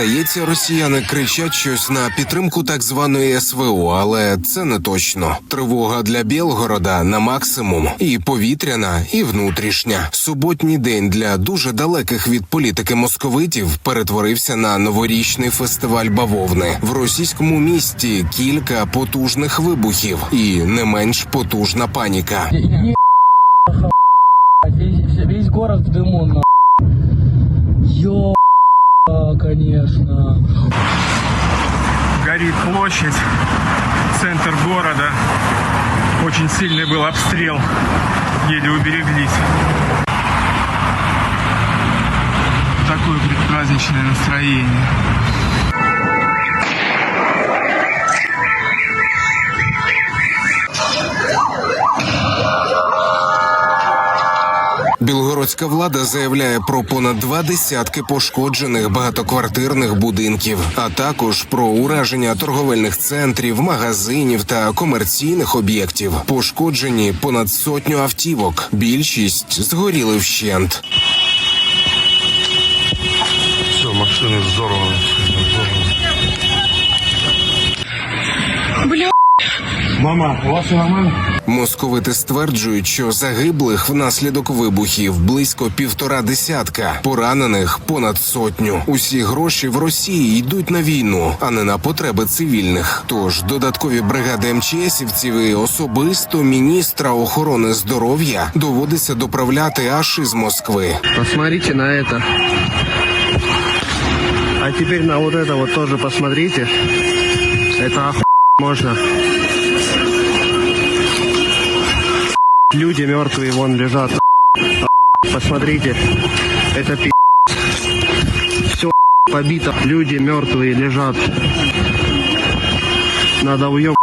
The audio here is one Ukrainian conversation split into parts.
Здається, росіяни кричать щось на підтримку так званої СВО, але це не точно. Тривога для Білгорода на максимум і повітряна, і внутрішня. Суботній день для дуже далеких від політики московитів перетворився на новорічний фестиваль бавовни в російському місті. Кілька потужних вибухів і не менш потужна паніка. Весь, город в дыму, на. Конечно. горит площадь, центр города. Очень сильный был обстрел, еле убереглись. Такое предпраздничное настроение. Білгородська влада заявляє про понад два десятки пошкоджених багатоквартирних будинків, а також про ураження торговельних центрів, магазинів та комерційних об'єктів. Пошкоджені понад сотню автівок. Більшість згоріли вщент. Все, машини взорваны. Мама, у вас все нормально? Московити стверджують, що загиблих внаслідок вибухів близько півтора десятка, поранених понад сотню. Усі гроші в Росії йдуть на війну, а не на потреби цивільних. Тож додаткові бригади МЧСівців і особисто міністра охорони здоров'я доводиться доправляти аж із Москви. Посмотрите на это. А теперь на вот это вот тоже посмотрите. Это оху... можно. Люди мертвые вон лежат. Посмотрите. Это пи***. Все побито. Люди мертвые лежат. Надо уеб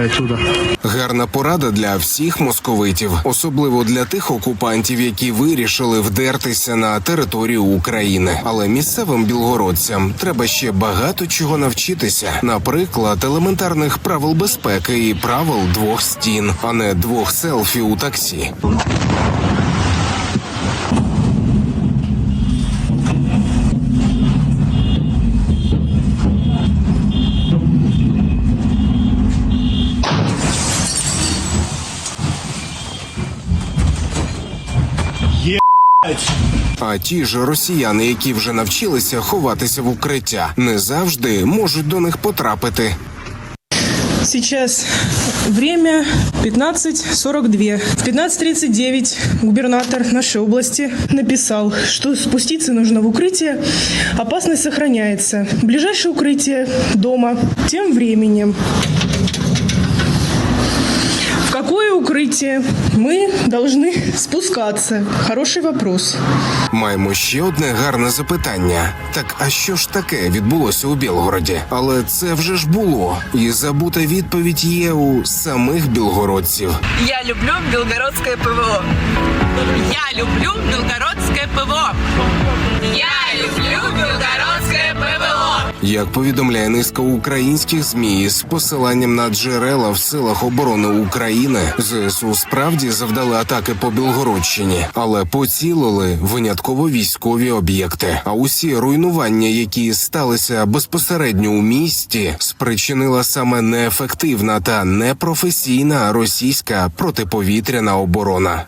отсюда. Гарна порада для всіх московитів, особливо для тих окупантів, які вирішили вдертися на територію України. Але місцевим білгородцям треба ще багато чого навчитися, наприклад, елементарних правил безпеки і правил двох стін, а не двох селфі у таксі. А ті ж росіяни, які вже навчилися ховатися в укриття, не завжди можуть до них потрапити. Сейчас время 15.42. В 15.39 губернатор нашей области написал, что спуститься нужно в укрытие. Опасность сохраняется. Ближайшее укрытие дома. Тем временем какое укрытие мы должны спускаться? Хороший вопрос. Маємо ще одне гарне запитання. Так, а що ж таке відбулося у Білгороді? Але це вже ж було, і забута відповідь є у самих білгородців. Я люблю белгородское ПВО. Я люблю белгородское ПВО. Я люблю белгородское ПВО. Як повідомляє низка українських змі з посиланням на джерела в силах оборони України, ЗСУ справді завдали атаки по Білгородщині, але поцілили винятково військові об'єкти. А усі руйнування, які сталися безпосередньо у місті, спричинила саме неефективна та непрофесійна російська протиповітряна оборона.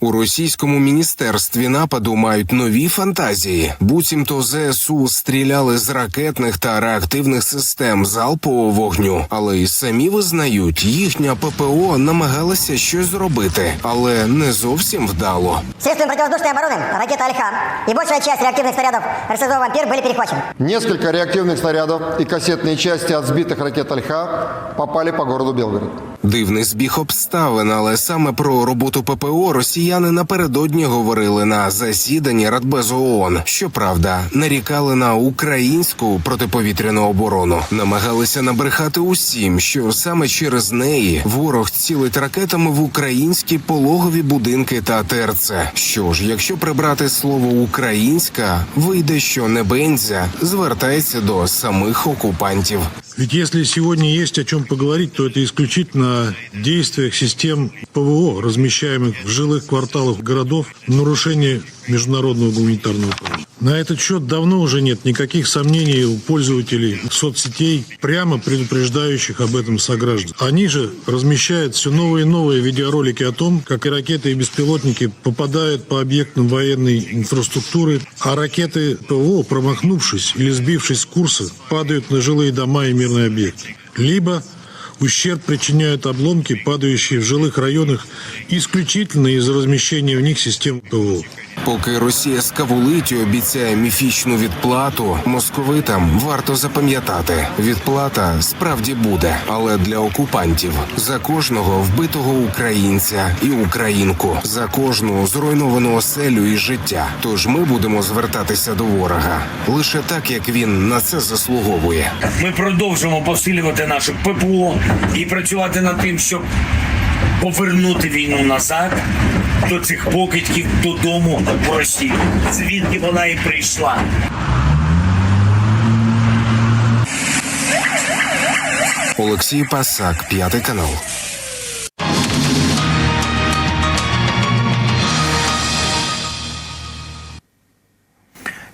У російському міністерстві нападу мають нові фантазії. Буцімто ЗСУ стріляли з ракетних та реактивних систем залпового вогню, але й самі визнають, їхня ППО намагалася щось зробити, але не зовсім вдало. Средствами противовоздушной обороны ракета «Альха» и большая часть реактивных снарядов РСЗО «Вампир» были перехвачены. Несколько реактивных снарядов и кассетные части от сбитых ракет «Альха» попали по городу Белгород. Дивний збіг обставин, але саме про роботу ППО росіяни напередодні говорили на засіданні Радбезу ООН. Щоправда, нарікали на українську протиповітряну оборону, намагалися набрехати усім, що саме через неї ворог цілить ракетами в українські пологові будинки та ТРЦ. Що ж, якщо прибрати слово українська, вийде, що небензя звертається до самих окупантів. Ведь если сегодня есть о чем поговорить, то это исключительно о действиях систем ПВО, размещаемых в жилых кварталах городов в нарушении международного гуманитарного права. На этот счет давно уже нет никаких сомнений у пользователей соцсетей, прямо предупреждающих об этом сограждан. Они же размещают все новые и новые видеоролики о том, как и ракеты и беспилотники попадают по объектам военной инфраструктуры, а ракеты ПВО, промахнувшись или сбившись с курса, падают на жилые дома и мирные объекты. Либо ущерб причиняют обломки, падающие в жилых районах исключительно из-за размещения в них систем ПВО. Поки Росія скавулить і обіцяє міфічну відплату, московитам варто запам'ятати: відплата справді буде, але для окупантів. За кожного вбитого українця і українку, за кожну зруйновану оселю і життя. Тож ми будемо звертатися до ворога. Лише так, як він на це заслуговує. Ми продовжимо посилювати наше ППО і працювати над тим, щоб повернути війну назад до цих покидьків додому в Росію, звідки вона і прийшла. Олексій Пасак, п'ятий канал.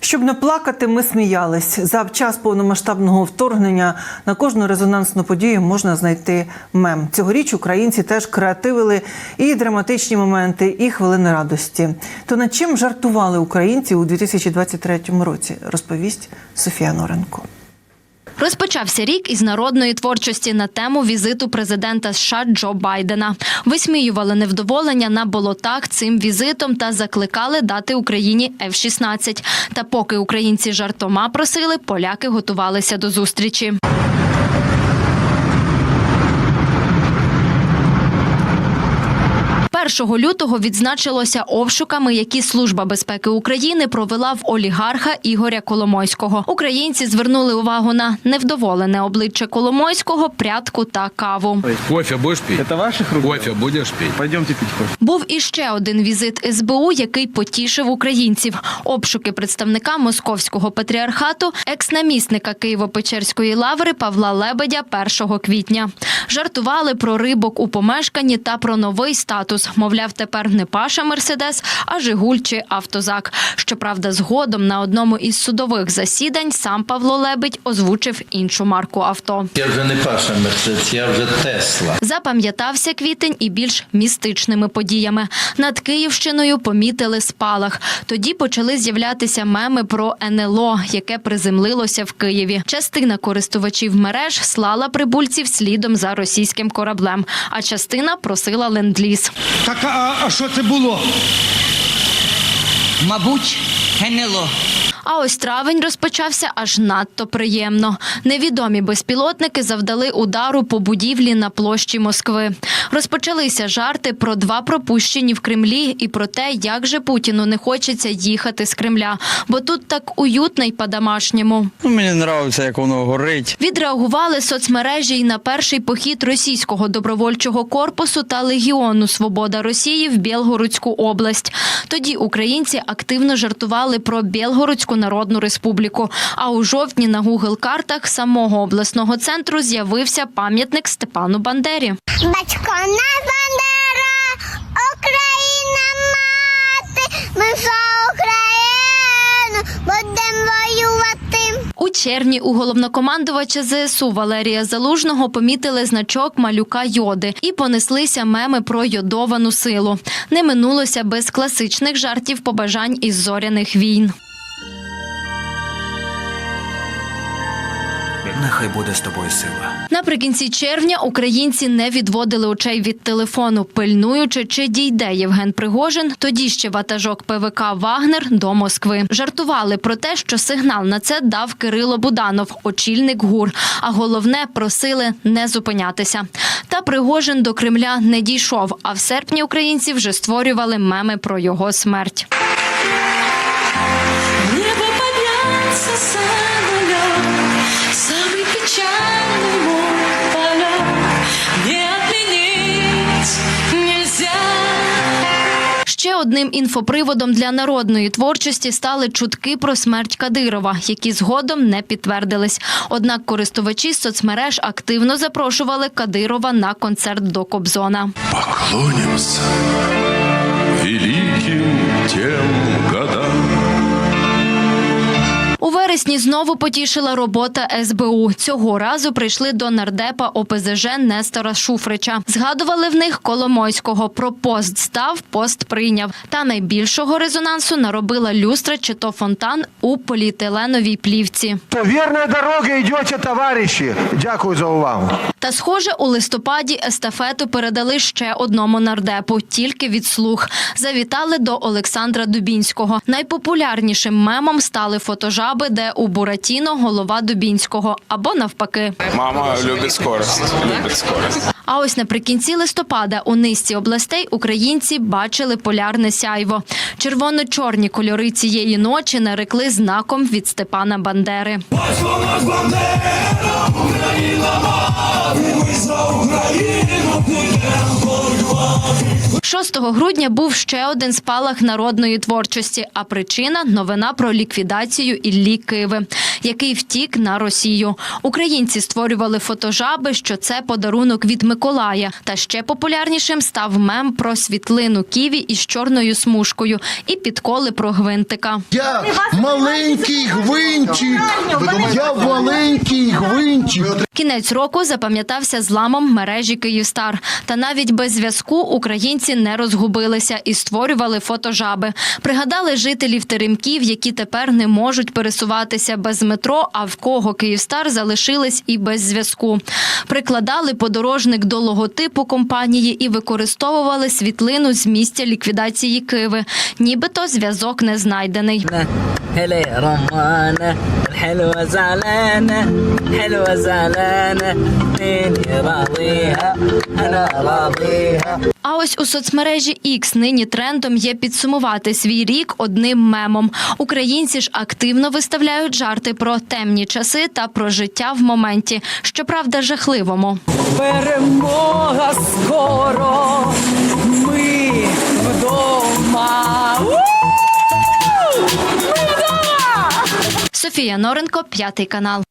Щоб не плакати, ми сміялись. За час повномасштабного вторгнення на кожну резонансну подію можна знайти мем. Цьогоріч українці теж креативили і драматичні моменти, і хвилини радості. То над чим жартували українці у 2023 році? Розповість Софія Норенко. Розпочався рік із народної творчості на тему візиту президента США Джо Байдена. Висміювали невдоволення на болотах цим візитом та закликали дати Україні F-16. Та поки українці жартома просили, поляки готувалися до зустрічі. Першого лютого відзначилося обшуками, які Служба безпеки України провела в олігарха Ігоря Коломойського. Українці звернули увагу на невдоволене обличчя Коломойського, прядку та каву. Кофе будешь пить? Это ваших рук? Кофе будешь пить? Пойдемте пить кофе. Був іще один візит СБУ, який потішив українців. Обшуки представника московського патріархату, екс-намісника Києво-Печерської лаври Павла Лебедя 1 квітня. Жартували про рибок у помешканні та про новий статус. Мовляв, тепер не Паша Мерседес, а Жигуль чи Автозак. Щоправда, згодом на одному із судових засідань сам Павло Лебедь озвучив іншу марку авто. Я вже не Паша Мерседес, я вже Тесла. Запам'ятався квітень і більш містичними подіями. Над Київщиною помітили спалах. Тоді почали з'являтися меми про НЛО, яке приземлилося в Києві. Частина користувачів мереж слала прибульців слідом за російським кораблем, а частина просила ленд-ліз. Так а, а що це було? Мабуть, ГНЛО. А ось травень розпочався аж надто приємно. Невідомі безпілотники завдали удару по будівлі на площі Москви. Розпочалися жарти про два пропущені в Кремлі і про те, як же Путіну не хочеться їхати з Кремля, бо тут так уютно й по-домашньому. Ну, мені подобається, як воно горить. Відреагували соцмережі й на перший похід російського добровольчого корпусу та легіону Свобода Росії в Білгородську область. Тоді українці активно жартували про Білгородську Народну Республіку. А у жовтні на Google картах самого обласного центру з'явився пам'ятник Степану Бандері. Батько нас бандера, Україна мати, ми за Україну будемо воювати. У червні у головнокомандувача ЗСУ Валерія Залужного помітили значок малюка йоди і понеслися меми про йодовану силу. Не минулося без класичних жартів побажань із зоряних війн. Нехай буде з тобою сила. Наприкінці червня українці не відводили очей від телефону, пильнуючи, чи дійде Євген Пригожин, тоді ще ватажок ПВК Вагнер до Москви. Жартували про те, що сигнал на це дав Кирило Буданов, очільник ГУР. А головне просили не зупинятися. Та Пригожин до Кремля не дійшов. А в серпні українці вже створювали меми про його смерть. Небо Одним інфоприводом для народної творчості стали чутки про смерть Кадирова, які згодом не підтвердились. Однак користувачі соцмереж активно запрошували Кадирова на концерт до Кобзона. Поклонимся великим тем. У вересні знову потішила робота СБУ. Цього разу прийшли до нардепа ОПЗЖ Нестора Шуфрича. Згадували в них Коломойського. Про пост став, пост прийняв. Та найбільшого резонансу наробила люстра чи то фонтан у поліетиленовій плівці. По вірної дороги йдете, товариші. Дякую за увагу. Та, схоже, у листопаді естафету передали ще одному нардепу, тільки від слух. Завітали до Олександра Дубінського. Найпопулярнішим мемом стали фотожаби, де у Буратіно голова Дубінського або навпаки. Мама любит скорость. Любит скорость. А ось наприкінці листопада у низці областей українці бачили полярне сяйво. Червоно-чорні кольори цієї ночі нарекли знаком від Степана Бандери. 6 грудня був ще один спалах народної творчості, а причина новина про ліквідацію Іллі Киви, який втік на Росію. Українці створювали фотожаби, що це подарунок від Миколая. Та ще популярнішим став мем про світлину Ківі із чорною смужкою і підколи про гвинтика. Я маленький гвинтик. Я маленький гвинтик. Кінець року запам'ятався зламом мережі Київстар. Та навіть без зв'язку українці не розгубилися і створювали фотожаби. Пригадали жителів Теремків, які тепер не можуть пересуватися без метро, а в кого Київстар залишились і без зв'язку. Прикладали подорожник до логотипу компанії і використовували світлину з місця ліквідації Киви. Нібито зв'язок не знайдений. هلا رمانة الحلوة زعلانة الحلوة زعلانة مين راضيها أنا راضيها А ось у соцмережі X нині трендом є підсумувати свій рік одним мемом. Українці ж активно виставляють жарти про темні часи та про життя в моменті, щоправда, жахливому. Перемога скоро, ми вдома. У! Ми вдома! Софія Норенко, п'ятий канал.